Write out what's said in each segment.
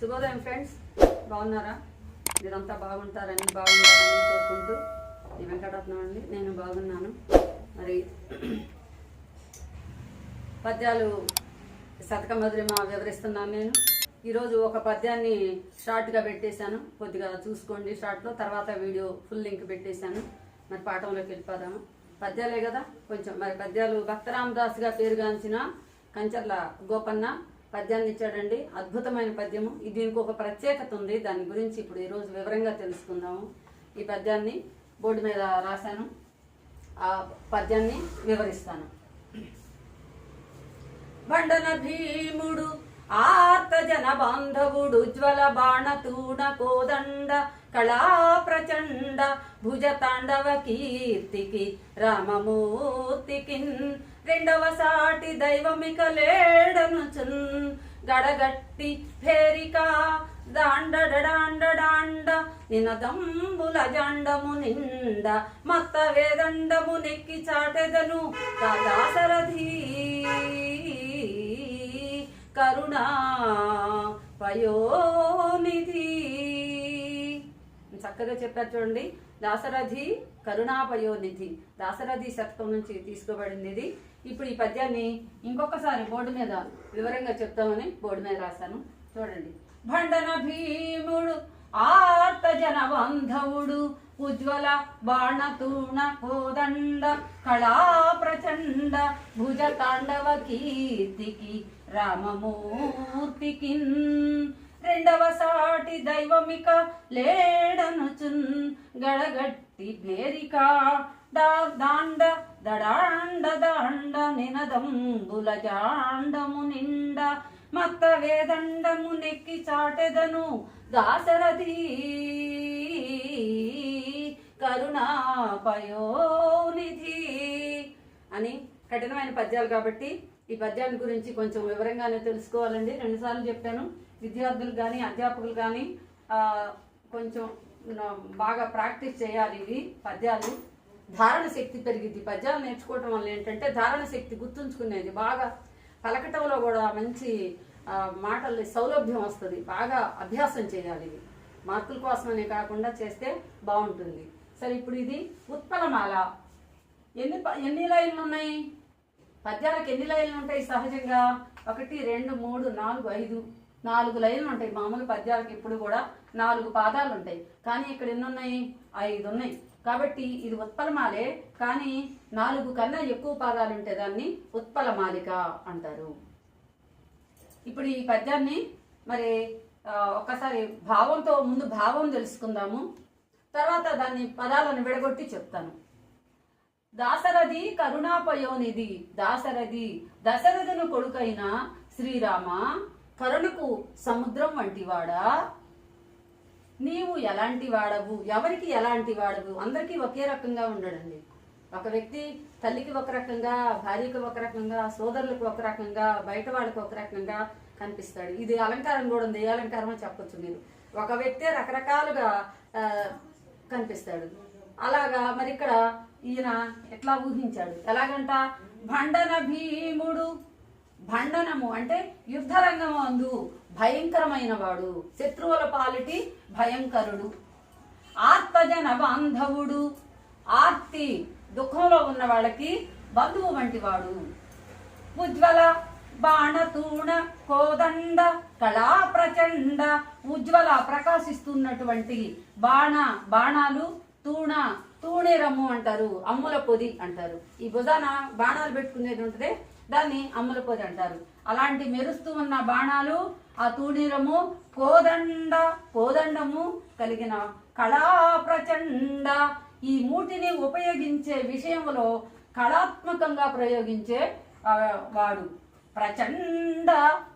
శుభోదయం ఫ్రెండ్స్ బాగున్నారా? మీరంతా బాగుంటారని బాగుంటారని కోరుకుంటూ ఈ వెంకటరత్నం అండి. నేను బాగున్నాను. మరి పద్యాలు శతక మధురిమ వివరిస్తున్నాను నేను. ఈరోజు ఒక పద్యాన్ని షార్ట్గా పెట్టేశాను. కొద్దిగా చూసుకోండి షార్ట్లో. తర్వాత వీడియో ఫుల్ లింక్ పెట్టేశాను. మరి పాఠంలోకి వెళ్ళిపోదాము. పద్యాలే కదా? కొంచెం మరి పద్యాలు భక్తరామదాస్గా పేరుగాంచిన కంచర్ల గోపన్న పద్యాన్ని ఇచ్చాడండి. అద్భుతమైన పద్యము. ఇది దీనికి ఒక ప్రత్యేకత ఉంది. దాని గురించి ఇప్పుడు ఈరోజు వివరంగా తెలుసుకుందాము. ఈ పద్యాన్ని బోర్డు మీద రాశాను. ఆ పద్యాన్ని వివరిస్తాను. బండన భీముడు ఆర్త జన బాంధవుడు జ్వల బాణతూణ కోదండ కళా ప్రచండ భుజ తాండవ కీర్తికి రామమూర్తికిన్. రెండవ సాటి దైవమిక లేడనుచున్ గడగట్టి ఫేరిక దాండడాండడాండ నినదంబుల జండము నిండ మత్త వేదండము నెక్కి చాటెదను దాసరథీ కరుణా పయోనిధి. చక్కగా చెప్పారు చూడండి. దాసరథి కరుణాపయోనిధి. దాసరథి శతకం నుంచి తీసుకోబడింది ఇది ఇప్పుడు ఈ పద్యాన్ని ఇంకొకసారి బోర్డు మీద వివరంగా చెప్తామని బోర్డు మీద రాశాను. చూడండి. భండన భీముడు ఆర్త జన ఉజ్వల బాణతూణ కోదండ కళా ప్రచండ భుజ తాండవ కీర్తికి రామమూర్తికి రెండవ సాటి దైవమిక లేడనుచున్ గడగట్టి భేరిక. దాండ దడాండ దాండ నినదంబుల జాండము నిండ. మత్త వేదండము నెక్కి చాటెదను దాసరథి కరుణాపయోనిధి. అని కఠినమైన పద్యాలు కాబట్టి ఈ పద్యాల గురించి కొంచెం వివరంగానే తెలుసుకోవాలండి. రెండుసార్లు చెప్పాను. విద్యార్థులు కానీ అధ్యాపకులు కానీ కొంచెం బాగా ప్రాక్టీస్ చేయాలి ఇవి పద్యాలు. ధారణ శక్తి పెరిగింది పద్యాలు నేర్చుకోవటం వల్ల ఏంటంటే ధారణ శక్తి గుర్తుంచుకునేది. బాగా పలకటంలో కూడా మంచి మాటలు సౌలభ్యం వస్తుంది. బాగా అభ్యాసం చేయాలి ఇవి. మార్కుల కోసమనే కాకుండా చేస్తే బాగుంటుంది. సరే ఇప్పుడు ఇది ఉత్పలమాల. ఎన్ని ప- ఎన్ని లైన్లు ఉన్నాయి? పద్యాలకు ఎన్ని లైన్లు ఉంటాయి సహజంగా? ఒకటి రెండు మూడు నాలుగు ఐదు. నాలుగు లైన్లు ఉంటాయి. మామూలు పద్యాలకు ఇప్పుడు కూడా నాలుగు పాదాలు ఉంటాయి. కానీ ఇక్కడ ఎన్ని ఉన్నాయి ఐదు ఉన్నాయి. కాబట్టి ఇది ఉత్పలమాలే. కానీ నాలుగు కన్నా ఎక్కువ పాదాలు ఉంటే దాన్ని ఉత్పలమాలిక అంటారు. ఇప్పుడు ఈ పద్యాన్ని మరి ఒకసారి ఒక్కసారి భావంతో ముందు భావం తెలుసుకుందాము. తర్వాత దాన్ని పదాలను విడగొట్టి చెప్తాను. దాసరథి కరుణాపయోనిధి దాసరథి దశరథును కొడుకైన శ్రీరామ కరుణకు సముద్రం వంటివాడా? నీవు ఎలాంటి వాడవు? ఎవరికి ఎలాంటి వాడవు? అందరికీ ఒకే రకంగా ఉండడండి. ఒక వ్యక్తి తల్లికి ఒక రకంగా భార్యకి ఒక రకంగా సోదరులకు ఒక రకంగా బయట వాళ్ళకి ఒక రకంగా కనిపిస్తాడు. ఇది అలంకారం కూడా ఉంది. ఏ అలంకారం చెప్పొచ్చు మీరు. ఒక వ్యక్తి రకరకాలుగా కనిపిస్తాడు. అలాగా మరి ఇక్కడ ఈయన ఎట్లా ఊహించాడు? ఎలాగంట? భండన భీముడు భండనము అంటే యుద్ధరంగమందు భయంకరమైన వాడు శత్రువుల పాలిటి భయంకరుడు. ఆర్తజన బాంధవుడు ఆర్తి దుఃఖంలో ఉన్న వాళ్ళకి బంధువు వంటి వాడు ఉజ్వల బాణతూణ కోదండ కళా ప్రచండ ఉజ్వల ప్రకాశిస్తున్నటువంటి బాణ బాణాలు తూణ తూణేరము అంటారు. అమ్ముల పొది అంటారు. ఈ భుజాన బాణాలు పెట్టుకునేది ఉంటుందే దాన్ని అమ్ముల అంటారు. అలాంటి మెరుస్తూ ఉన్న బాణాలు ఆ తూణీరము కోదండ కోదండము కలిగిన కళా ప్రచండ. ఈ మూటిని ఉపయోగించే విషయంలో కళాత్మకంగా ప్రయోగించే వాడు ప్రచండ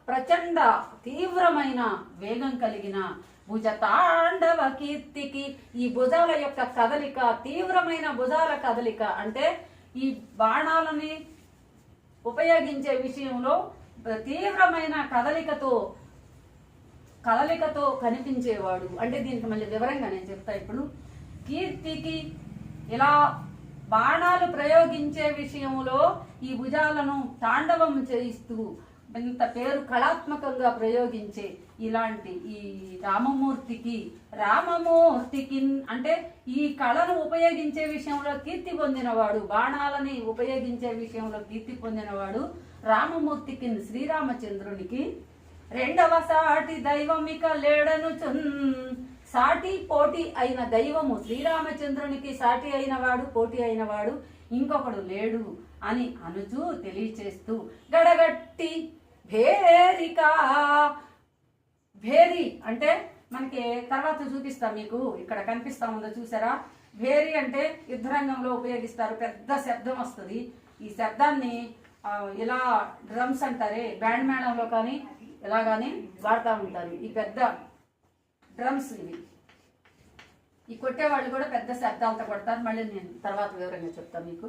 ప్రచండ తీవ్రమైన వేగం కలిగిన భుజ తాండవ కీర్తికి ఈ భుజాల యొక్క కదలిక తీవ్రమైన భుజాల కదలిక అంటే ఈ బాణాలని ఉపయోగించే విషయంలో తీవ్రమైన కదలికతో కదలికతో కనిపించేవాడు. అంటే దీనికి మళ్ళీ వివరంగా నేను చెప్తా ఇప్పుడు. కీర్తికి ఇలా బాణాలు ప్రయోగించే విషయంలో ఈ భుజాలను తాండవం చేయిస్తూ ఇంత పేరు కళాత్మకంగా ప్రయోగించే ఇలాంటి ఈ రామమూర్తికి రామమూర్తికి అంటే ఈ కళను ఉపయోగించే విషయంలో కీర్తి పొందినవాడు బాణాలని ఉపయోగించే విషయంలో కీర్తి పొందినవాడు రామమూర్తికి శ్రీరామచంద్రునికి. రెండవ సాటి దైవమిక లేడను సాటి పోటీ అయిన దైవము శ్రీరామచంద్రునికి సాటి అయినవాడు పోటీ అయినవాడు ఇంకొకడు లేడు అని అనుచు తెలియచేస్తూ గడగట్టి భేరిక. భేరి అంటే మనకి తర్వాత చూపిస్తా మీకు ఇక్కడ కనిపిస్తా ఉందో చూసారా? భేరి అంటే యుద్ధరంగంలో ఉపయోగిస్తారు పెద్ద శబ్దం వస్తుంది. ఈ శబ్దాన్ని ఇలా డ్రమ్స్ అంటారే బ్యాండ్ మేళంలో కానీ ఇలా కానీ వాడుతూ ఉంటారు. ఈ పెద్ద డ్రమ్స్ ఇవి. ఈ కొట్టేవాళ్ళు కూడా పెద్ద శబ్దాలతో కొడతారు. మళ్ళీ నేను తర్వాత వివరంగా చెప్తాను మీకు.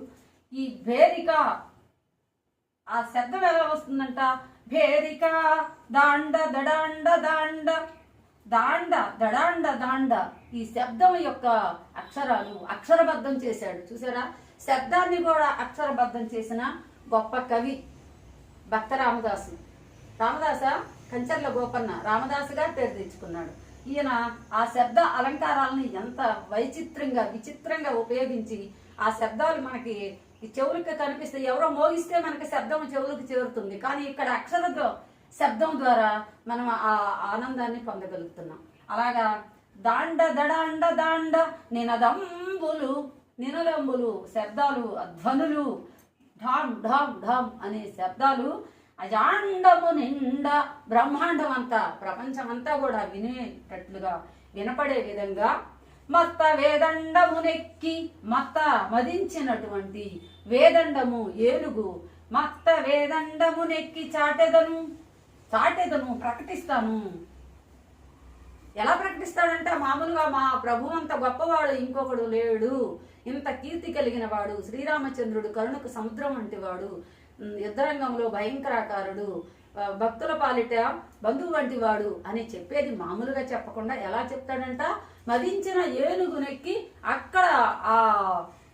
ఈ భేరిక ఆ శబ్దం ఎలా వస్తుందంట? భేరిక దాండ దడాండ దాండ. దాండ దడాండ దాండ. ఈ శబ్దం యొక్క అక్షరాలు అక్షరబద్ధం చేశాడు. చూసారా? శబ్దాన్ని కూడా అక్షరబద్ధం చేసిన గొప్ప కవి భక్త రామదాసు. రామదాస? కంచర్ల గోపన్న. రామదాసుగా పేరు తెచ్చుకున్నాడు. ఈయన ఆ శబ్ద అలంకారాలను ఎంత వైచిత్రంగా విచిత్రంగా ఉపయోగించి ఆ శబ్దాలు మనకి ఈ చెవులకి కనిపిస్తే ఎవరో మోగిస్తే మనకి శబ్దం చెవులకు చేరుతుంది. కానీ ఇక్కడ అక్షరతో శబ్దం ద్వారా మనం ఆ ఆనందాన్ని పొందగలుగుతున్నాం. అలాగా దాండ దడాండ దాండ నినదంబులు నినదంబులు శబ్దాలు ధ్వనులు ఢామ్ ఢామ్ ఢామ్ అనే శబ్దాలు అజాండము నిండా బ్రహ్మాండం అంతా ప్రపంచం అంతా కూడా వినేటట్లుగా వినపడే విధంగా మత్త వేదండమునెక్కి మత్త మదించినటువంటి వేదండము ఏనుగు మత్త వేదండము నెక్కి చాటెదను. చాటెదను ప్రకటిస్తాను. ఎలా ప్రకటిస్తాడంటే మామూలుగా మా ప్రభు అంత గొప్పవాడు ఇంకొకడు లేడు. ఇంత కీర్తి కలిగిన వాడు శ్రీరామచంద్రుడు కరుణకు సముద్రం వంటి వాడు యుద్ధరంగంలో భయంకరాకారుడు భక్తుల పాలిట బంధువు వంటి వాడు అని చెప్పేది మామూలుగా చెప్పకుండా ఎలా చెప్తాడంట? మదించిన ఏనుగునెక్కి అక్కడ ఆ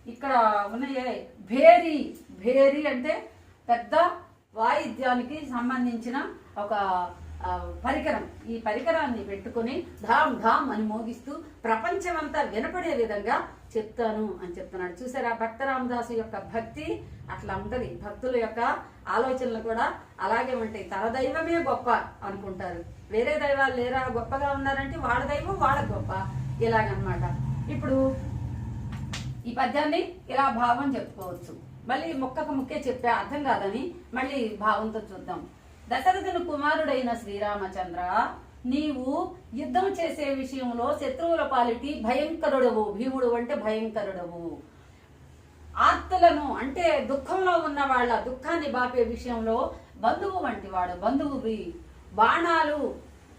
ఇక్కడ ఉన్నాయే. భేరి భేరి అంటే పెద్ద వాయిద్యానికి సంబంధించిన ఒక పరికరం. ఈ పరికరాన్ని పెట్టుకొని ధామ్ ధామ్ అని మోగిస్తూ ప్రపంచమంతా వినపడే విధంగా చెప్తాను అని చెప్తున్నాడు. చూసారా? భక్త రామదాసు యొక్క భక్తి అట్లా ఉంటది. భక్తుల యొక్క ఆలోచనలు కూడా అలాగే ఉంటాయి. తన దైవమే గొప్ప అనుకుంటారు. వేరే దైవాలు లేరా? గొప్పగా ఉన్నారంటే వాళ్ళ దైవం వాళ్ళ గొప్ప. ఇలాగనమాట. ఇప్పుడు ఈ పద్యాన్ని ఇలా భావం చెప్పుకోవచ్చు. మళ్ళీ ముక్కకు ముక్కే చెప్పే అర్థం కాదని మళ్ళీ భావంతో చూద్దాం. దశరథుని కుమారుడైన శ్రీరామచంద్ర నీవు యుద్ధం చేసే విషయంలో శత్రువుల పాలిటి భయంకరుడవు భీముడు అంటే భయంకరుడవు. ఆత్తులను అంటే దుఃఖంలో ఉన్న వాళ్ళ దుఃఖాన్ని బాపే విషయంలో బంధువు వంటి వాడు బంధువువి. బాణాలు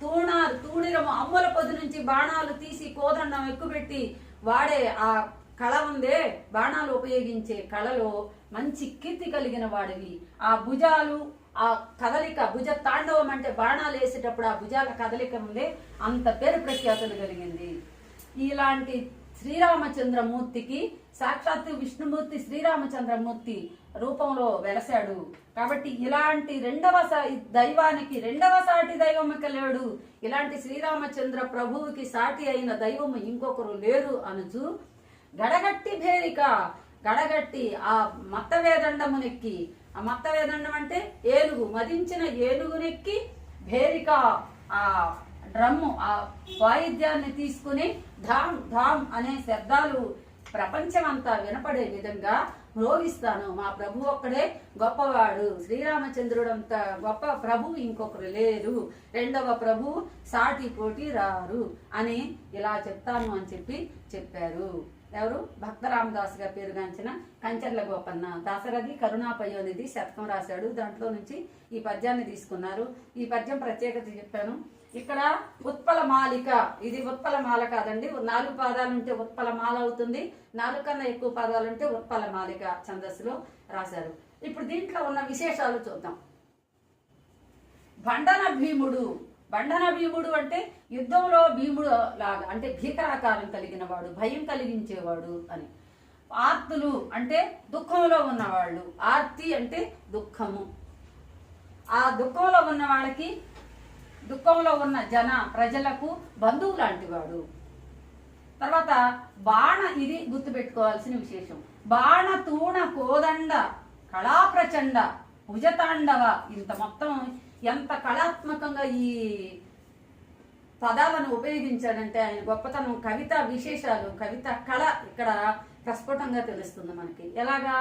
తూణాలు తూణిరము అమ్మల పొద్దు నుంచి బాణాలు తీసి కోదండం ఎక్కుపెట్టి వాడే ఆ కళ ఉందే బాణాలు ఉపయోగించే కళలో మంచి కీర్తి కలిగిన వాడివి. ఆ భుజాలు ఆ కదలిక భుజ తాండవం అంటే బాణాలు వేసేటప్పుడు ఆ భుజాల కదలిక ఉందే అంత పేరు ప్రఖ్యాతులు కలిగింది. ఇలాంటి శ్రీరామచంద్రమూర్తికి సాక్షాత్తు విష్ణుమూర్తి శ్రీరామచంద్రమూర్తి రూపంలో వెలసాడు కాబట్టి ఇలాంటి రెండవ దైవానికి రెండవ సాటి దైవము లేడు. ఇలాంటి శ్రీరామచంద్ర ప్రభువుకి సాటి అయిన దైవము ఇంకొకరు లేరు అనుచు గడగట్టి భేరిక గడగట్టి ఆ మత్త వేదండమునెక్కి ఆ మత్త వేదండం అంటే ఏనుగు మదించిన ఏనుగునెక్కి భేరిక ఆ డ్రమ్ము ఆ వాయిద్యాన్ని తీసుకుని ధామ్ ధామ్ అనే శబ్దాలు ప్రపంచమంతా వినపడే విధంగా మ్రోగిస్తాను. మా ప్రభు ఒక్కడే గొప్పవాడు. శ్రీరామచంద్రుడంత గొప్ప ప్రభు ఇంకొకరు లేరు. రెండవ ప్రభు సాటి పోటీ రారు అని ఇలా చెప్తాను అని చెప్పి చెప్పారు. ఎవరు? భక్త గారి పేరుగాంచిన కంచర్ల గోపన్న. దాసరథి కరుణాపయోనిధి శతకం రాశాడు. దాంట్లో నుంచి ఈ పద్యాన్ని తీసుకున్నారు. ఈ పద్యం ప్రత్యేకత చెప్పాను. ఇక్కడ ఉత్పల మాలిక. ఇది ఉత్పల మాల కాదండి. నాలుగు పాదాలు ఉంటే ఉత్పల మాల అవుతుంది. నాలుగు కన్నా ఎక్కువ పాదాలుంటే ఉత్పల మాలిక ఛందస్సులో రాశారు. ఇప్పుడు దీంట్లో ఉన్న విశేషాలు చూద్దాం. భండన భీముడు. బండన భీముడు అంటే యుద్ధంలో భీముడు లాగా అంటే భీకరాకారం కలిగిన వాడు భయం కలిగించేవాడు అని. ఆర్తులు అంటే దుఃఖంలో ఉన్నవాళ్ళు. ఆర్తి అంటే దుఃఖము. ఆ దుఃఖంలో ఉన్న వాళ్ళకి దుఃఖంలో ఉన్న జన ప్రజలకు బంధువు లాంటివాడు. తర్వాత బాణ ఇది గుర్తుపెట్టుకోవాల్సిన విశేషం. బాణ తూణ కోదండ కళాప్రచండ భుజతాండవ ఇంత మొత్తం ఎంత కళాత్మకంగా ఈ పదాలను ఉపయోగించాడంటే ఆయన గొప్పతనం కవిత విశేషాలు కవిత కళ ఇక్కడ ప్రస్ఫుటంగా తెలుస్తుంది మనకి. ఎలాగా?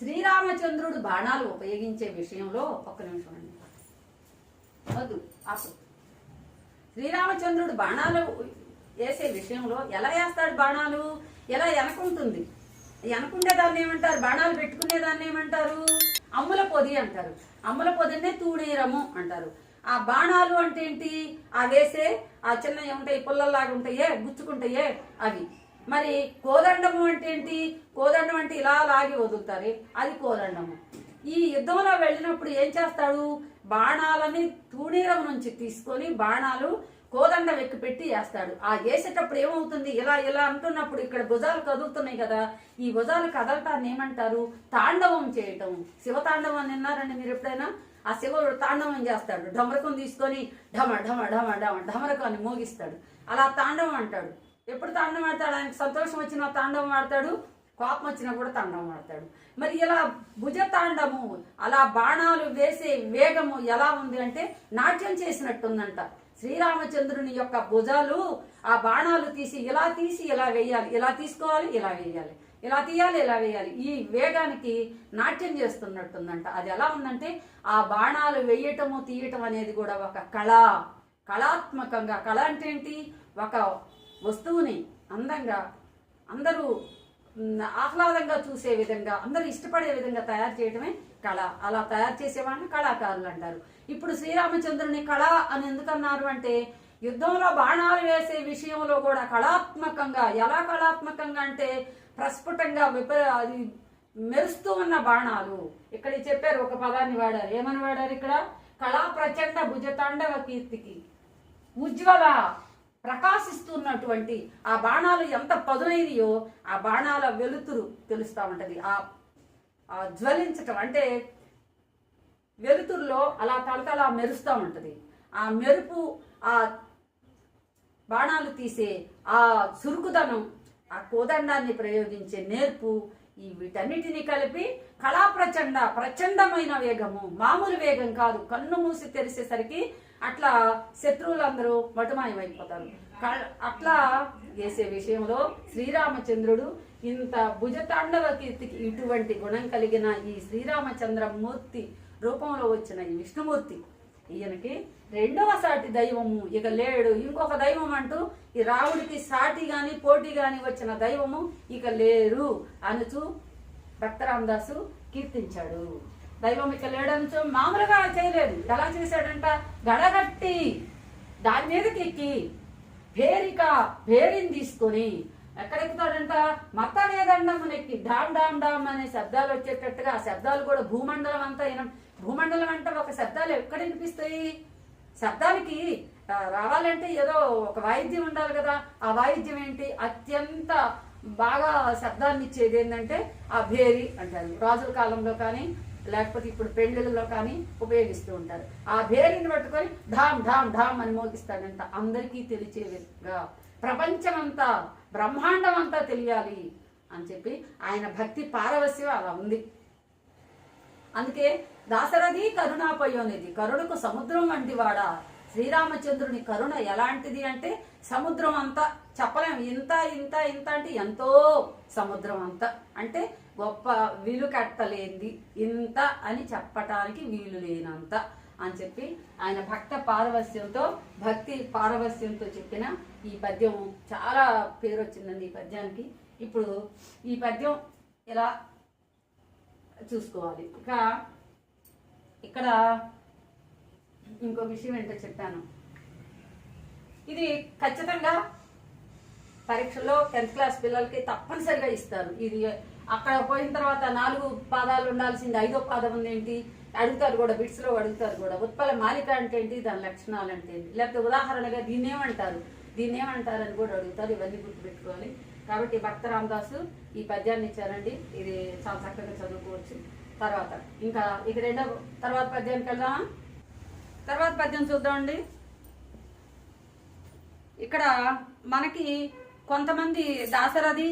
శ్రీరామచంద్రుడు బాణాలు ఉపయోగించే విషయంలో ఒక్క నిమిషం అండి వద్దు అసలు శ్రీరామచంద్రుడు బాణాలు వేసే విషయంలో ఎలా వేస్తాడు బాణాలు? ఎలా వెనకుంటుంది? ఎనకుండే దాన్ని ఏమంటారు? బాణాలు పెట్టుకునే దాన్ని ఏమంటారు? అమ్ముల పొది అంటారు. అమ్ముల పొదిన్నే తూణీరము అంటారు. ఆ బాణాలు అంటే ఏంటి? ఆ వేసే ఆ చిన్న ఉంటాయి పుల్లల్లాగా ఉంటాయే గుచ్చుకుంటాయే అవి. మరి కోదండము అంటే ఏంటి? కోదండం అంటే ఇలా లాగి వదులుతారు అది కోదండము. ఈ యుద్ధంలో వెళ్ళినప్పుడు ఏం చేస్తాడు? బాణాలని తూణీరం నుంచి తీసుకొని బాణాలు కోదండం ఎక్కి పెట్టి వేస్తాడు. ఆ వేసేటప్పుడు ఏమవుతుంది? ఇలా ఇలా అంటున్నప్పుడు ఇక్కడ భుజాలు కదులుతున్నాయి కదా. ఈ భుజాలు కదలటాన్ని ఏమంటారు? తాండవం చేయటం. శివతాండవం అని విన్నారండి మీరు ఎప్పుడైనా? ఆ శివుడు తాండవం చేస్తాడు. ఢమరకం తీసుకొని ఢమ ఢమ ఢమ ఢమ ఢమరకాన్ని మోగిస్తాడు. అలా తాండవం అంటాడు. ఎప్పుడు తాండవం ఆడతాడు? ఆయనకు సంతోషం వచ్చినా తాండవం ఆడతాడు. కోపం వచ్చినా కూడా తాండవం ఆడతాడు. మరి ఇలా భుజ తాండము అలా బాణాలు వేసే వేగము ఎలా ఉంది అంటే నాట్యం చేసినట్టుందంట. శ్రీరామచంద్రుని యొక్క భుజాలు ఆ బాణాలు తీసి ఇలా తీసి ఇలా వేయాలి. ఇలా తీసుకోవాలి ఇలా వేయాలి. ఇలా తీయాలి ఇలా వేయాలి. ఈ వేగానికి నాట్యం చేస్తున్నట్టుందంట. అది ఎలా ఉందంటే ఆ బాణాలు వేయటము తీయటం అనేది కూడా ఒక కళ. కళాత్మకంగా. కళ అంటే ఏంటి? ఒక వస్తువుని అందంగా అందరూ ఆహ్లాదంగా చూసే విధంగా అందరూ ఇష్టపడే విధంగా తయారు చేయడమే కళ. అలా తయారు చేసేవాడిని కళాకారులు అంటారు. ఇప్పుడు శ్రీరామచంద్రుని కళ అని ఎందుకన్నారు అంటే యుద్ధంలో బాణాలు వేసే విషయంలో కూడా కళాత్మకంగా ఎలా కళాత్మకంగా అంటే ప్రస్ఫుటంగా విప అది మెరుస్తూ ఉన్న బాణాలు. ఇక్కడ చెప్పారు ఒక పదాన్ని వాడారు. ఏమని వాడారు ఇక్కడ? కళా ప్రచండ భుజతాండవ కీర్తికి. ఉజ్వల ప్రకాశిస్తున్నటువంటి ఆ బాణాలు ఎంత పదునైనయో ఆ బాణాల వెలుతురు తెలుస్తూ ఉంటుంది. ఆ ఆ జ్వలించటం అంటే వెలుతురులో అలా తలతలా మెరుస్తూ ఉంటుంది. ఆ మెరుపు ఆ బాణాలు తీసే ఆ చురుకుదనం ఆ కోదండాన్ని ప్రయోగించే నేర్పు ఈ వీటన్నిటిని కలిపి కళా ప్రచండ ప్రచండమైన వేగము మామూలు వేగం కాదు కన్ను మూసి తెరిసేసరికి అట్లా శత్రువులందరూ మటుమాయమైపోతారు. క- అట్లా వేసే విషయంలో శ్రీరామచంద్రుడు ఇంత భుజతాండవ కీర్తికి ఇటువంటి గుణం కలిగిన ఈ శ్రీరామచంద్రమూర్తి రూపంలో వచ్చిన ఈ విష్ణుమూర్తి ఈయనకి రెండవ సాటి దైవము. ఇక లేడు. ఇంకొక దైవం అంటూ ఈ రావుడికి సాటి గాని పోటీ గాని వచ్చిన దైవము ఇక లేరు. అనుచు భక్తరామదాసు కీర్తించాడు. దైవం ఇక లేడనుచు మామూలుగా చేయలేదు. ఎలా చేశాడంట? గడగట్టి దాని మీదకి ఎక్కి భేరిక భేరిని తీసుకొని ఎక్కడెక్కుతాడంట? మత వేదండమునెక్కి డామ్ డామ్ డామ్ అనే శబ్దాలు వచ్చేటట్టుగా ఆ శబ్దాలు కూడా భూమండలం అంతా వినం భూమండలం అంటే ఒక శబ్దాలు ఎక్కడ వినిపిస్తాయి? శబ్దానికి రావాలంటే ఏదో ఒక వాయిద్యం ఉండాలి కదా. ఆ వాయిద్యం ఏంటి? అత్యంత బాగా శబ్దాన్ని ఇచ్చేది ఏంటంటే ఆ భేరి అంటారు. రాజుల కాలంలో కానీ లేకపోతే ఇప్పుడు పెళ్ళిళ్ళలో కానీ ఉపయోగిస్తూ ఉంటారు. ఆ భేరిని పట్టుకొని ధామ్ ధామ్ ధామ్ అని మోగిస్తాడంట. అందరికీ తెలిసే విధంగా ప్రపంచమంతా బ్రహ్మాండం అంతా తెలియాలి అని చెప్పి ఆయన భక్తి పారవస్యం అలా ఉంది. అందుకే దాసరథి కరుణాపయోనిది కరుణకు సముద్రం వంటి వాడా. శ్రీరామచంద్రుని కరుణ ఎలాంటిది అంటే సముద్రం అంతా చెప్పలేం. ఇంత ఇంత ఇంత అంటే ఎంతో సముద్రం అంతా. అంటే గొప్ప వీలు కట్టలేంది ఇంత అని చెప్పటానికి వీలు లేనంత అని చెప్పి ఆయన భక్త పారవస్యంతో భక్తి పారవస్యంతో చెప్పిన ఈ పద్యం చాలా పేరు వచ్చిందండి ఈ పద్యానికి. ఇప్పుడు ఈ పద్యం ఎలా చూసుకోవాలి? ఇక ఇక్కడ ఇంకో విషయం ఏంటో చెప్పాను. ఇది ఖచ్చితంగా పరీక్షలో టెన్త్ క్లాస్ పిల్లలకి తప్పనిసరిగా ఇస్తారు. ఇది అక్కడ పోయిన తర్వాత నాలుగు పాదాలు ఉండాల్సింది ఐదో పాదం ఉంది ఏంటి అడుగుతారు కూడా బిట్స్లో అడుగుతారు కూడా. ఉత్పల మాలిక అంటే ఏంటి? దాని లక్షణాలు అంటే ఏంటి? లేకపోతే ఉదాహరణగా దీన్ని ఏమంటారు? దీన్ని ఏమంటారు అని కూడా అడుగుతారు ఇవన్నీ గుర్తుపెట్టుకోవాలి. కాబట్టి భక్త రామదాసు ఈ పద్యాన్ని ఇచ్చారండి. ఇది చాలా చక్కగా చదువుకోవచ్చు. తర్వాత ఇంకా ఇక రెండో తర్వాత పద్యానికి వెళ్దామా? తర్వాత పద్యం చూద్దామండి. ఇక్కడ మనకి కొంతమంది దాసరథి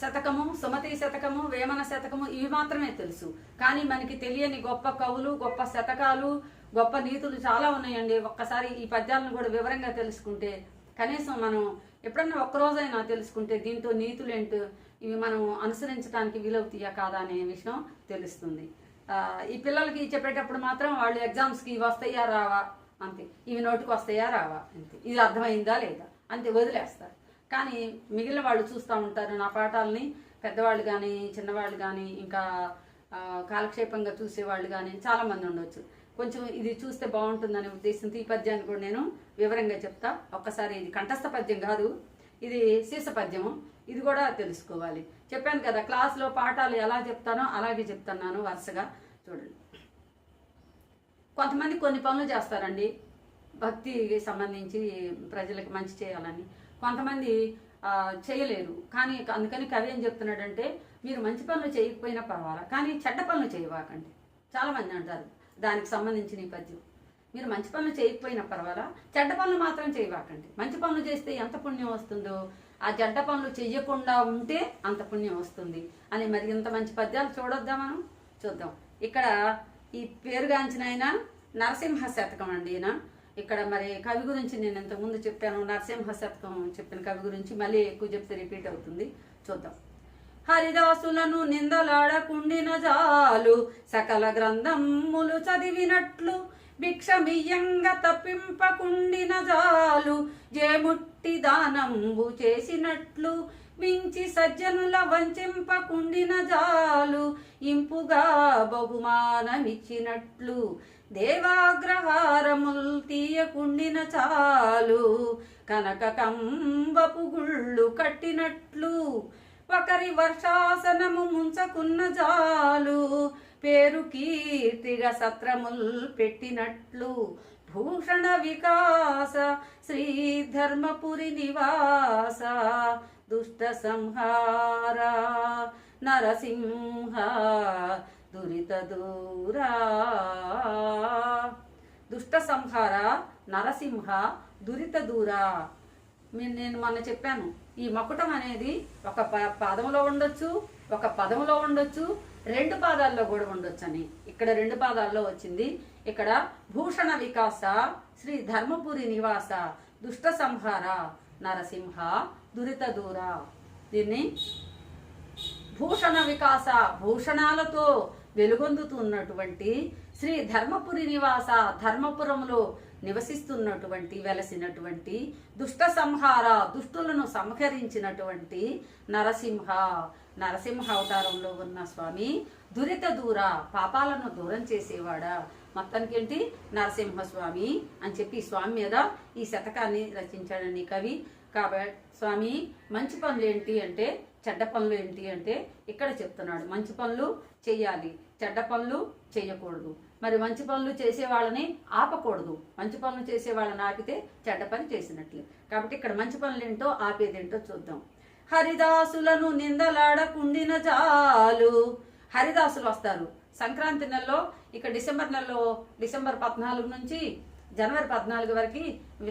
శతకము సుమతి శతకము వేమన శతకము ఇవి మాత్రమే తెలుసు. కానీ మనకి తెలియని గొప్ప కవులు గొప్ప శతకాలు గొప్ప నీతులు చాలా ఉన్నాయండి. ఒక్కసారి ఈ పద్యాలను కూడా వివరంగా తెలుసుకుంటే కనీసం మనం ఎప్పుడన్నా ఒక్కరోజైనా తెలుసుకుంటే దీంతో నీతులు ఏంటో ఇవి మనం అనుసరించడానికి వీలవుతాయా కాదా అనే విషయం తెలుస్తుంది. ఈ పిల్లలకి చెప్పేటప్పుడు మాత్రం వాళ్ళు ఎగ్జామ్స్కి ఇవి వస్తాయా రావా? అంతే. ఇవి నోటికి వస్తాయా రావా? అంతే. ఇది అర్థమైందా లేదా? అంతే వదిలేస్తారు. కానీ మిగిలిన వాళ్ళు చూస్తూ ఉంటారు. నా పాఠాలని పెద్దవాళ్ళు కానీ చిన్నవాళ్ళు కానీ ఇంకా కాలక్షేపంగా చూసేవాళ్ళు కానీ చాలామంది ఉండవచ్చు ఉండొచ్చు. కొంచెం ఇది చూస్తే బాగుంటుందనే ఉద్దేశంతో ఈ పద్యాన్ని కూడా నేను వివరంగా చెప్తా. ఒక్కసారి ఇది కంఠస్థ పద్యం కాదు ఇది శీర్ష పద్యము. ఇది కూడా తెలుసుకోవాలి. చెప్పాను కదా క్లాస్లో పాఠాలు ఎలా చెప్తానో అలాగే చెప్తున్నాను వరుసగా. చూడండి. కొంతమంది కొన్ని పనులు చేస్తారండి. భక్తికి సంబంధించి ప్రజలకు మంచి చేయాలని. కొంతమంది చేయలేరు. కానీ అందుకని కవి ఏం చెప్తున్నాడంటే మీరు మంచి పనులు చేయకపోయినా పర్వాలా కానీ చెడ్డ పనులు చేయవాకండి. చాలామంది అంటారు దానికి సంబంధించిన ఈ పద్యం మీరు మంచి పనులు చేయకపోయినా పర్వాలా చెడ్డ పనులు మాత్రం చేయవాకండి. మంచి పనులు చేస్తే ఎంత పుణ్యం వస్తుందో ఆ చెడ్డ పనులు చెయ్యకుండా ఉంటే అంత పుణ్యం వస్తుంది. అని మరి ఇంత మంచి పద్యాలు చూడొద్దా మనం? చూద్దాం. ఇక్కడ ఈ పేరుగాంచినైనా నరసింహ శతకం అండి ఈయన. ఇక్కడ మరి కవి గురించి నేను ఇంతకుముందు చెప్పాను నరసింహ శతకం చెప్పిన కవి గురించి మళ్ళీ ఎక్కువ చెప్తే రిపీట్ అవుతుంది. చూద్దాం. హరిదాసులను నిందలాడకుండిన జాలు సకల గ్రంథములు చదివినట్లు భిక్షమియ్యంగా తప్పింపకుండిన జాలు జేముట్టి దానంబు చేసినట్లు మించి సజ్జనుల వంచింపకుండిన జాలు ఇంపుగా బహుమానమిచ్చినట్లు దేవాగ్రహారముల్ తీయకుండిన చాలు. కనక కంబపు గుళ్ళు కట్టినట్లు ఒకరి వర్షాసనము ముంచకున్న జాలు. పేరు కీర్తిగా సత్రముల్ పెట్టినట్లు భూషణ వికాస శ్రీ ధర్మపురి నివాస. దుష్ట సంహార నరసింహ దురిత దూరా. దుష్ట సంహార నరసింహ దురిత దూరా. మీ- నేను మొన్న చెప్పాను ఈ మకుటం అనేది ఒక ప- పదంలో ఉండొచ్చు ఒక పదంలో ఉండొచ్చు రెండు పాదాల్లో కూడా ఉండొచ్చు అని ఇక్కడ రెండు పాదాల్లో వచ్చింది. ఇక్కడ భూషణ వికాస శ్రీ ధర్మపురి నివాస దుష్ట సంహార నరసింహ దురిత దూర. దీన్ని భూషణ వికాస భూషణాలతో వెలుగొందుతున్నటువంటి శ్రీ ధర్మపురి నివాస ధర్మపురంలో నివసిస్తున్నటువంటి వెలసినటువంటి దుష్ట సంహార దుష్టులను సంహరించినటువంటి నరసింహ నరసింహ అవతారంలో ఉన్న స్వామి దురిత దూర పాపాలను దూరం చేసేవాడా. మొత్తానికి ఏంటి నరసింహ స్వామి అని చెప్పి స్వామి మీద ఈ శతకాన్ని రచించాడని కవి. కాబట్టి స్వామి మంచి పనులు ఏంటి అంటే చెడ్డ పనులు ఏంటి అంటే ఇక్కడ చెప్తున్నాడు. మంచి పనులు చెయ్యాలి. చెడ్డ పనులు చేయకూడదు. మరి మంచి పనులు చేసే వాళ్ళని ఆపకూడదు. మంచి పనులు చేసే వాళ్ళని ఆపితే చెడ్డ పని చేసినట్లే. కాబట్టి ఇక్కడ మంచి పనులు ఏంటో ఆపేదేంటో చూద్దాం. హరిదాసులను నిందలాడకుండిన చాలు హరిదాసులు వస్తారు. సంక్రాంతి నెలలో ఇక డిసెంబర్ నెలలో డిసెంబర్ పద్నాలుగు నుంచి జనవరి పద్నాలుగు వరకు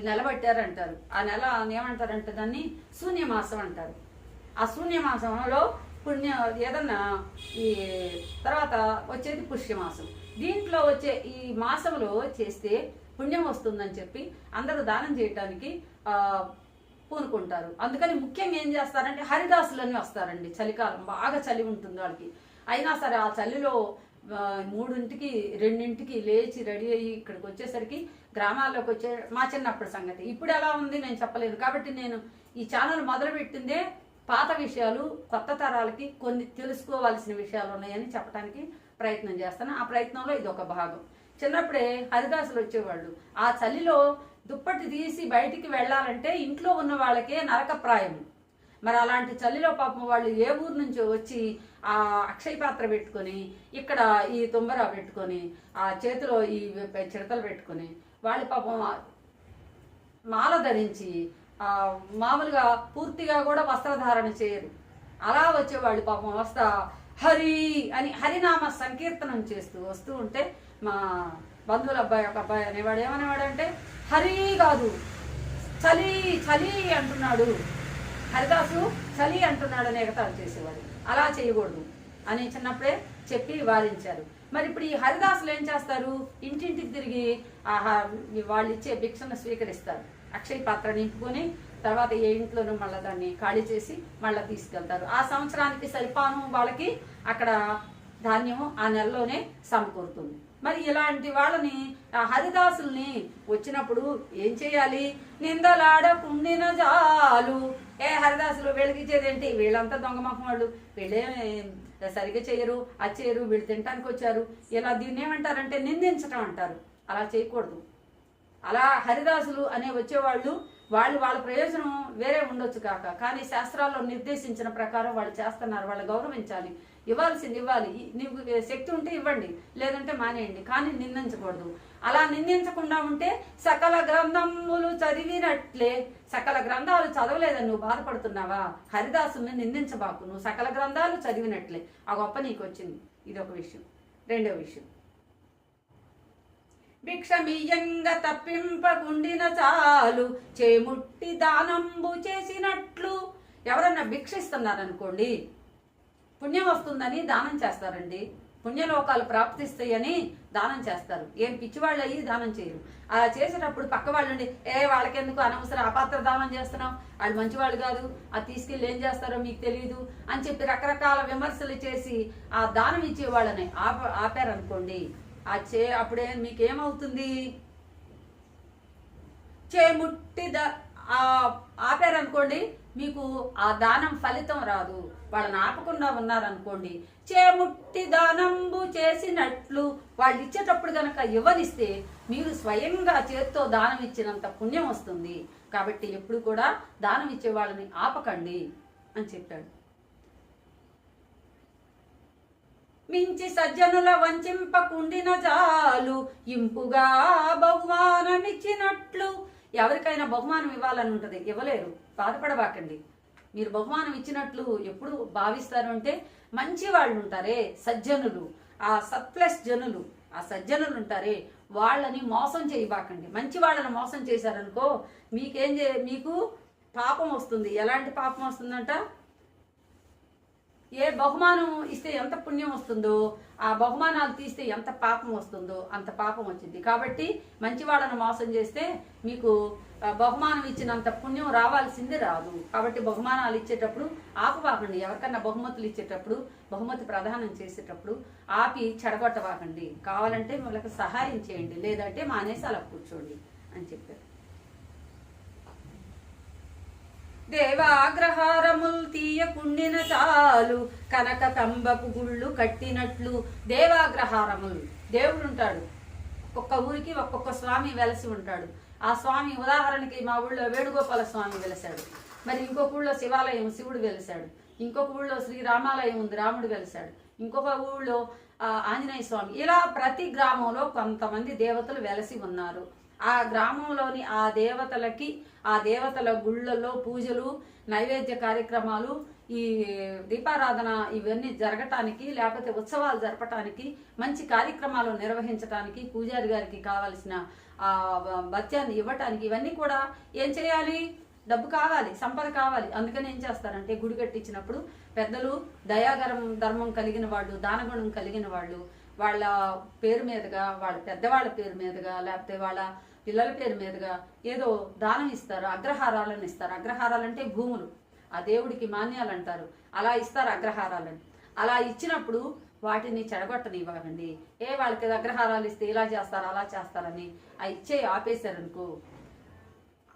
నిలబెట్టారంటారు. ఆ నెల ఏమంటారంటే దాన్ని శూన్యమాసం అంటారు. ఆ శూన్యమాసంలో పుణ్య ఏదన్నా ఈ తర్వాత వచ్చేది పుష్యమాసం. దీంట్లో వచ్చే ఈ మాసంలో చేస్తే పుణ్యం వస్తుందని చెప్పి అందరూ దానం చేయటానికి పూనుకుంటారు. అందుకని ముఖ్యంగా ఏం చేస్తారంటే హరిదాసులని వస్తారండి. చలికాలం బాగా చలి ఉంటుంది వాళ్ళకి. అయినా సరే ఆ చలిలో మూడింటికి రెండింటికి లేచి రెడీ అయ్యి ఇక్కడికి వచ్చేసరికి గ్రామాల్లోకి వచ్చే మా చిన్నప్పటి సంగతి. ఇప్పుడు ఎలా ఉంది నేను చెప్పలేను కాబట్టి నేను ఈ ఛానల్ మొదలుపెట్టిందే పాత విషయాలు కొత్త తరాలకి కొన్ని తెలుసుకోవాల్సిన విషయాలు ఉన్నాయని చెప్పడానికి ప్రయత్నం చేస్తాను. ఆ ప్రయత్నంలో ఇది ఒక భాగం. చిన్నప్పుడే హరిదాసులు వచ్చేవాళ్ళు. ఆ చలిలో దుప్పటి తీసి బయటికి వెళ్ళాలంటే ఇంట్లో ఉన్న వాళ్ళకే నరకప్రాయం మరి అలాంటి చలిలో పాపం వాళ్ళు ఏ ఊరు నుంచో వచ్చి ఆ అక్షయ పాత్ర పెట్టుకొని ఇక్కడ ఈ తుంబర పెట్టుకొని ఆ చేతిలో ఈ చిడతలు పెట్టుకొని వాళ్ళు పాపం మాల ధరించి మామూలుగా పూర్తిగా కూడా వస్త్రధారణ చేయరు. అలా వచ్చేవాళ్ళు పాపం వస్త హరి అని హరినామ సంకీర్తనం చేస్తూ వస్తూ ఉంటే మా బంధువుల అబ్బాయి ఒక అబ్బాయి అనేవాడు ఏమనేవాడు అంటే హరి కాదు చలి చలి అంటున్నాడు. హరిదాసు చలి అంటున్నాడు అని ఎగతాళి చేసేవాడు. అలా చేయకూడదు అని చిన్నప్పుడే చెప్పి వారించారు. మరి ఇప్పుడు ఈ హరిదాసులు ఏం చేస్తారు? ఇంటింటికి తిరిగి ఆహా వాళ్ళు ఇచ్చే భిక్షను స్వీకరిస్తారు. అక్షయ పాత్ర నింపుకొని తర్వాత ఏ ఇంట్లోనూ మళ్ళీ దాన్ని ఖాళీ చేసి మళ్ళీ తీసుకెళ్తారు. ఆ సంవత్సరానికి సరిపాను వాళ్ళకి అక్కడ ధాన్యం ఆ నెలలోనే సమకూరుతుంది. మరి ఇలాంటి వాళ్ళని ఆ హరిదాసుల్ని వచ్చినప్పుడు ఏం చేయాలి? నిందలాడకుండిన జాలు. ఏ హరిదాసులు వీళ్ళకిచ్చేది ఏంటి? వీళ్ళంతా దొంగ వాళ్ళు. వీళ్ళే సరిగ్గా చేయరు అది చేయరు వీళ్ళు తినటానికి వచ్చారు. ఇలా దీన్ని ఏమంటారంటే నిందించటం అంటారు. అలా చేయకూడదు. అలా హరిదాసులు అనే వచ్చేవాళ్ళు వాళ్ళు వాళ్ళ ప్రయోజనం వేరే ఉండొచ్చు కాక. కానీ శాస్త్రాల్లో నిర్దేశించిన ప్రకారం వాళ్ళు చేస్తున్నారు వాళ్ళు గౌరవించాలి. ఇవ్వాల్సింది ఇవ్వాలి. నీకు శక్తి ఉంటే ఇవ్వండి లేదంటే మానేయండి. కానీ నిందించకూడదు. అలా నిందించకుండా ఉంటే సకల గ్రంథములు చదివినట్లే. సకల గ్రంథాలు చదవలేదని నువ్వు బాధపడుతున్నావా? హరిదాసుని నిందించబాకు. నువ్వు సకల గ్రంథాలు చదివినట్లే. ఆ గొప్ప నీకు వచ్చింది. ఇది ఒక విషయం. రెండో విషయం. భిక్షమియంగ తప్పింపకుండిన చాలు చేముట్టి దానంబు చేసినట్లు. ఎవరన్నా భిక్షిస్తున్నారనుకోండి పుణ్యం వస్తుందని దానం చేస్తారండి. పుణ్యలోకాలు ప్రాప్తిస్తాయని దానం చేస్తారు. ఏం పిచ్చివాళ్ళు అయ్యి దానం చేయరు. అలా చేసేటప్పుడు పక్క వాళ్ళండి ఏ వాళ్ళకెందుకు అనవసరం అపాత్ర దానం చేస్తున్నాం వాళ్ళు మంచివాళ్ళు కాదు. అది తీసుకెళ్ళి ఏం చేస్తారో మీకు తెలియదు అని చెప్పి రకరకాల విమర్శలు చేసి ఆ దానం ఇచ్చే వాళ్ళని ఆప ఆపారనుకోండి. ఆ చే అప్పుడే మీకేమవుతుంది? చేముట్టి ద ఆపారనుకోండి మీకు ఆ దానం ఫలితం రాదు. వాళ్ళని ఆపకుండా ఉన్నారనుకోండి చేముట్టి దానంబు చేసినట్లు వాళ్ళు ఇచ్చేటప్పుడు గనక ఇవ్వనిస్తే మీరు స్వయంగా చేత్తో దానం ఇచ్చినంత పుణ్యం వస్తుంది. కాబట్టి ఎప్పుడు కూడా దానం ఇచ్చే వాళ్ళని ఆపకండి అని చెప్పాడు. మించి సజ్జనుల వంచింపకుండిన చాలు ఇంపుగా బహుమానమిచ్చినట్లు. ఎవరికైనా బహుమానం ఇవ్వాలని ఉంటుంది. ఇవ్వలేరు. బాధపడబాకండి. మీరు బహుమానం ఇచ్చినట్లు ఎప్పుడు భావిస్తారు అంటే మంచి వాళ్ళు ఉంటారే సజ్జనులు. ఆ సత్ప్లస్ జనులు ఆ సజ్జనులు ఉంటారే వాళ్ళని మోసం చేయబాకండి. మంచి వాళ్ళని మోసం చేశారనుకో మీకేం చే మీకు పాపం వస్తుంది. ఎలాంటి పాపం వస్తుందంట? ఏ బహుమానం ఇస్తే ఎంత పుణ్యం వస్తుందో ఆ బహుమానాలు తీస్తే ఎంత పాపం వస్తుందో అంత పాపం వచ్చింది. కాబట్టి మంచివాళ్ళను మోసం చేస్తే మీకు బహుమానం ఇచ్చినంత పుణ్యం రావాల్సింది రాదు. కాబట్టి బహుమానాలు ఇచ్చేటప్పుడు ఆపవాకండి. ఎవరికన్నా బహుమతులు ఇచ్చేటప్పుడు బహుమతి ప్రదానం చేసేటప్పుడు ఆపి చెడగొట్టవాకండి. కావాలంటే వాళ్ళకి సహాయం చేయండి. లేదంటే మానేసి అలా కూర్చోండి అని చెప్పారు. దేవాగ్రహారముల్ తీయకుండిన చాలు కనక కంబపు గుళ్ళు కట్టినట్లు దేవాగ్రహారములు. దేవుడు ఉంటాడు ఒక్కొక్క ఊరికి ఒక్కొక్క స్వామి వెలసి ఉంటాడు. ఆ స్వామి ఉదాహరణకి మా ఊళ్ళో వేణుగోపాల స్వామి వెలిశాడు. మరి ఇంకొక ఊళ్ళో శివాలయం శివుడు వెలిశాడు. ఇంకొక ఊళ్ళో శ్రీరామాలయం ఉంది రాముడు వెలిశాడు. ఇంకొక ఊళ్ళో ఆంజనేయ స్వామి. ఇలా ప్రతి గ్రామంలో కొంతమంది దేవతలు వెలసి ఉన్నారు. ఆ గ్రామంలోని ఆ దేవతలకి ఆ దేవతల గుళ్ళల్లో పూజలు నైవేద్య కార్యక్రమాలు ఈ దీపారాధన ఇవన్నీ జరగటానికి లేకపోతే ఉత్సవాలు జరపటానికి మంచి కార్యక్రమాలు నిర్వహించటానికి పూజారి గారికి కావలసిన ఆ భత్యాన్ని ఇవ్వటానికి ఇవన్నీ కూడా ఏం చేయాలి? డబ్బు కావాలి సంపద కావాలి. అందుకని ఏం చేస్తారంటే గుడి కట్టించినప్పుడు పెద్దలు దయాగరం ధర్మం కలిగిన వాళ్ళు దానగుణం కలిగిన వాళ్ళు వాళ్ళ పేరు మీదుగా వాళ్ళ పెద్దవాళ్ళ పేరు మీదుగా లేకపోతే వాళ్ళ పిల్లల పేరు మీదుగా ఏదో దానం ఇస్తారు అగ్రహారాలను ఇస్తారు. అగ్రహారాలు అంటే భూములు. ఆ దేవుడికి మాన్యాలు అంటారు. అలా ఇస్తారు అగ్రహారాలని. అలా ఇచ్చినప్పుడు వాటిని చెడగొట్టనివ్వకండి ఏ వాళ్ళకి అగ్రహారాలు ఇస్తే ఇలా చేస్తారు అలా చేస్తారని ఆ ఇచ్చే ఆపేశారనుకో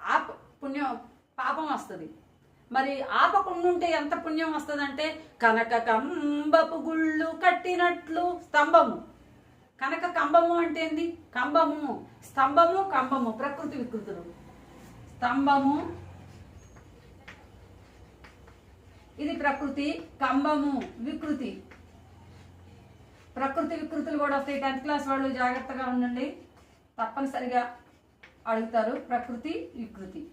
ఆప పుణ్యం పాపం వస్తుంది. మరి ఆపకుండా ఉంటే ఎంత పుణ్యం వస్తుందంటే కనక కంబపు గుళ్ళు కట్టినట్లు స్తంభము. కనక కంబము అంటే ఏంది? కంబము స్తంభము కంబము ప్రకృతి వికృతులు. స్తంభము. ఇది ప్రకృతి. కంబము వికృతి. ప్రకృతి వికృతులు కూడా వస్తాయి. టెన్త్ క్లాస్ వాళ్ళు జాగ్రత్తగా ఉండండి. తప్పనిసరిగా అడుగుతారు. ప్రకృతి వికృతి.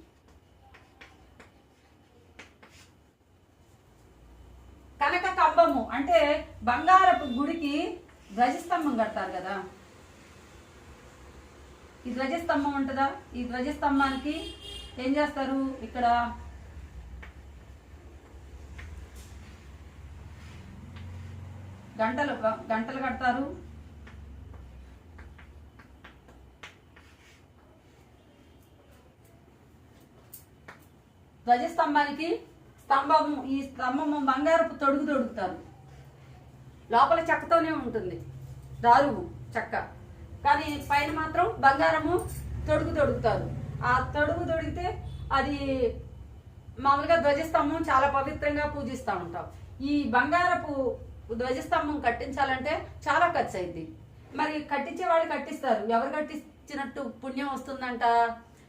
కనక కంబము అంటే బంగారపు గుడికి ధ్వజస్తంభం కడతారు కదా. ఈ ధ్వజస్తంభం ఉంటుందా? ఈ ధ్వజస్తంభానికి ఏం చేస్తారు? ఇక్కడ గంటలు గంటలు కడతారు. ధ్వజస్తంభానికి స్తంభము ఈ స్తంభము బంగారపు తొడుగు తొడుగుతారు. లోపల చెక్కతోనే ఉంటుంది. దారువు చెక్క. కానీ పైన మాత్రం బంగారము తొడుగు తొడుగుతారు. ఆ తొడుగు తొడిగితే అది మామూలుగా ధ్వజస్తంభం చాలా పవిత్రంగా పూజిస్తూ ఉంటాం. ఈ బంగారపు ధ్వజస్తంభం కట్టించాలంటే చాలా ఖర్చు అయింది మరి కట్టించే వాళ్ళు కట్టిస్తారు. ఎవరు కట్టించినట్టు పుణ్యం వస్తుందంట?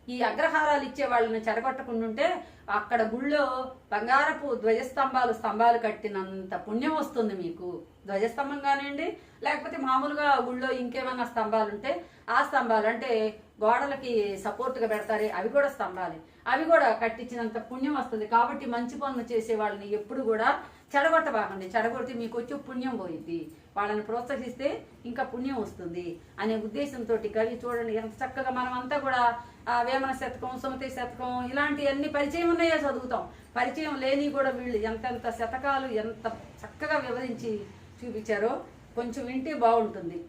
ఈ అగ్రహారాలు ఇచ్చే వాళ్ళని చెడగొట్టకుండుంటే అక్కడ గుళ్ళో బంగారపు ధ్వజస్తంభాలు స్తంభాలు కట్టినంత పుణ్యం వస్తుంది మీకు. ధ్వజస్తంభం కానివ్వండి లేకపోతే మామూలుగా గుళ్ళో ఇంకేమైనా స్తంభాలు ఉంటే ఆ స్తంభాలు అంటే గోడలకి సపోర్ట్గా పెడతారే అవి కూడా స్తంభాలే. అవి కూడా కట్టించినంత పుణ్యం వస్తుంది. కాబట్టి మంచి పనులు చేసే వాళ్ళని ఎప్పుడు కూడా చెడగొట్టబాకండి. చెడగొడితే మీకు వచ్చే పుణ్యం పోయింది వాళ్ళని ప్రోత్సహిస్తే ఇంకా పుణ్యం వస్తుంది అనే ఉద్దేశంతో కవి చూడండి ఎంత చక్కగా మనం అంతా కూడా ఆ, వేమన శతకం సుమతి శతకం ఇలాంటివన్నీ పరిచయం ఉన్నాయో చదువుతాం. పరిచయం లేని కూడా వీళ్ళు ఎంతెంత శతకాలు ఎంత చక్కగా వివరించి చూపించారో కొంచెం వింటే బాగుంటుంది.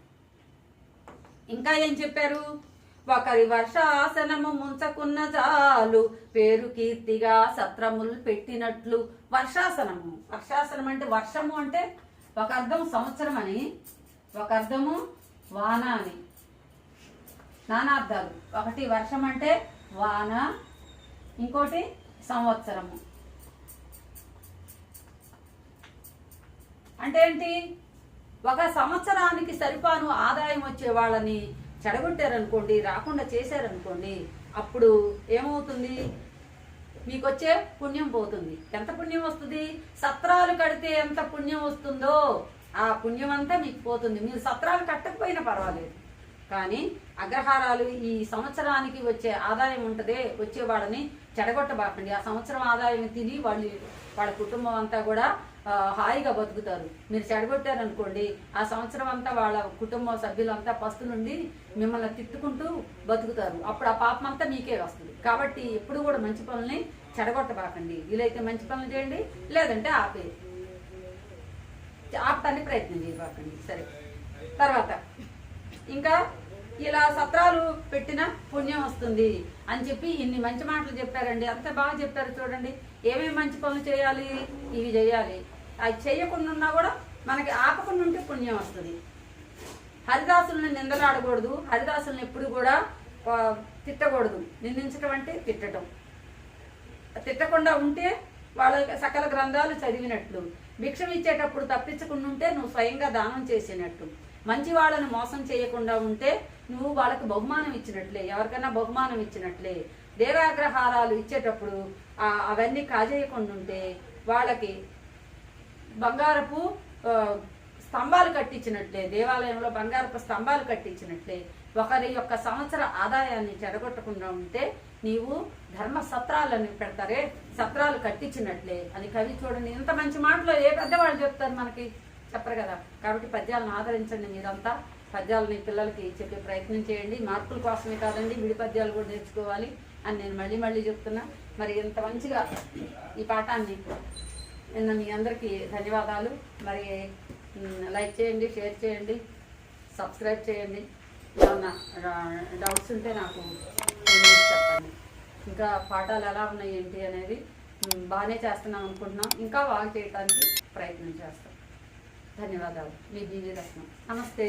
ఇంకా ఏం చెప్పారు? ఒకరి వర్షాసనము ముంచకున్న చాలు పేరు కీర్తిగా సత్రములు పెట్టినట్లు. వర్షాసనము. వర్షాసనం అంటే వర్షము అంటే ఒక అర్థం సంవత్సరం అని ఒక అర్థము వాన అని. నానార్థాలు. ఒకటి వర్షం అంటే వాన ఇంకోటి సంవత్సరము. అంటే ఏంటి? ఒక సంవత్సరానికి సరిపాను ఆదాయం వచ్చే వాళ్ళని చెడగొట్టారనుకోండి రాకుండా చేశారనుకోండి అప్పుడు ఏమవుతుంది? మీకు వచ్చే పుణ్యం పోతుంది. ఎంత పుణ్యం వస్తుంది? సత్రాలు కడితే ఎంత పుణ్యం వస్తుందో ఆ పుణ్యం అంతా మీకు పోతుంది. మీరు సత్రాలు కట్టకపోయినా పర్వాలేదు. కానీ అగ్రహారాలు ఈ సంవత్సరానికి వచ్చే ఆదాయం ఉంటదే వచ్చేవాడని చెడగొట్టబాకండి. ఆ సంవత్సరం ఆదాయం తిని వాళ్ళు వాళ్ళ కుటుంబం అంతా కూడా హాయిగా బతుకుతారు. మీరు చెడగొట్టారనుకోండి ఆ సంవత్సరం అంతా వాళ్ళ కుటుంబ సభ్యులంతా పస్తు నుండి మిమ్మల్ని తిట్టుకుంటూ బతుకుతారు. అప్పుడు ఆ పాపం అంతా మీకే వస్తుంది. కాబట్టి ఎప్పుడు కూడా మంచి పనుల్ని చెడగొట్టబాకండి. వీలైతే మంచి పనులు చేయండి లేదంటే ఆపే. ఆపటానికి ప్రయత్నం చేయబాకండి. సరే. తర్వాత ఇంకా ఇలా సత్రాలు పెట్టిన పుణ్యం వస్తుంది అని చెప్పి ఇన్ని మంచి మాటలు చెప్పారండి. అంత బాగా చెప్పారు చూడండి. ఏమేమి మంచి పనులు చేయాలి? ఇవి చేయాలి. అవి చేయకుండా ఉన్నా కూడా మనకి ఆపకుండా ఉంటే పుణ్యం వస్తుంది. హరిదాసుల్ని నిందలాడకూడదు హరిదాసుల్ని ఎప్పుడు కూడా తిట్టకూడదు. నిందించడం అంటే తిట్టడం తిట్టకుండా ఉంటే వాళ్ళ సకల గ్రంథాలు చదివినట్లు. భిక్షం ఇచ్చేటప్పుడు తప్పించకుండా ఉంటే నువ్వు స్వయంగా దానం చేసినట్టు. మంచి వాళ్ళని మోసం చేయకుండా ఉంటే నువ్వు వాళ్ళకి బహుమానం ఇచ్చినట్లే ఎవరికైనా బహుమానం ఇచ్చినట్లే. దేవాగ్రహారాలు ఇచ్చేటప్పుడు అవన్నీ కాజేయకుండా ఉంటే వాళ్ళకి బంగారపు స్తంభాలు కట్టించినట్లే దేవాలయంలో బంగారపు స్తంభాలు కట్టించినట్లే ఒకరి యొక్క సంవత్సర ఆదాయాన్ని చెడగొట్టకుండా ఉంటే నీవు ధర్మ సత్రాలని పెడతారే సత్రాలు కట్టించినట్లే అని కవి చూడండి. ఇంత మంచి మాటలో ఏ పెద్దవాళ్ళు చెప్తారు మనకి? చెప్పరు కదా. కాబట్టి పద్యాలను ఆదరించండి మీరంతా. పద్యాలని పిల్లలకి చెప్పే ప్రయత్నం చేయండి. మార్కుల కోసమే కాదండి విడి పద్యాలు కూడా నేర్చుకోవాలి అని నేను మళ్ళీ మళ్ళీ చెప్తున్నా. మరి ఇంత మంచిగా ఈ పాఠాన్ని నిన్న మీ అందరికీ ధన్యవాదాలు. మరి లైక్ చేయండి షేర్ చేయండి సబ్స్క్రైబ్ చేయండి. ఏమన్నా డౌట్స్ ఉంటే నాకు చెప్పండి. ఇంకా పాఠాలు ఎలా ఉన్నాయి ఏంటి అనేది బాగానే చేస్తున్నాం అనుకుంటున్నాం. ఇంకా బాగా చేయడానికి ప్రయత్నం చేస్తాం. ధన్యవాదాలు. మీ జీవి రత్నం. నమస్తే.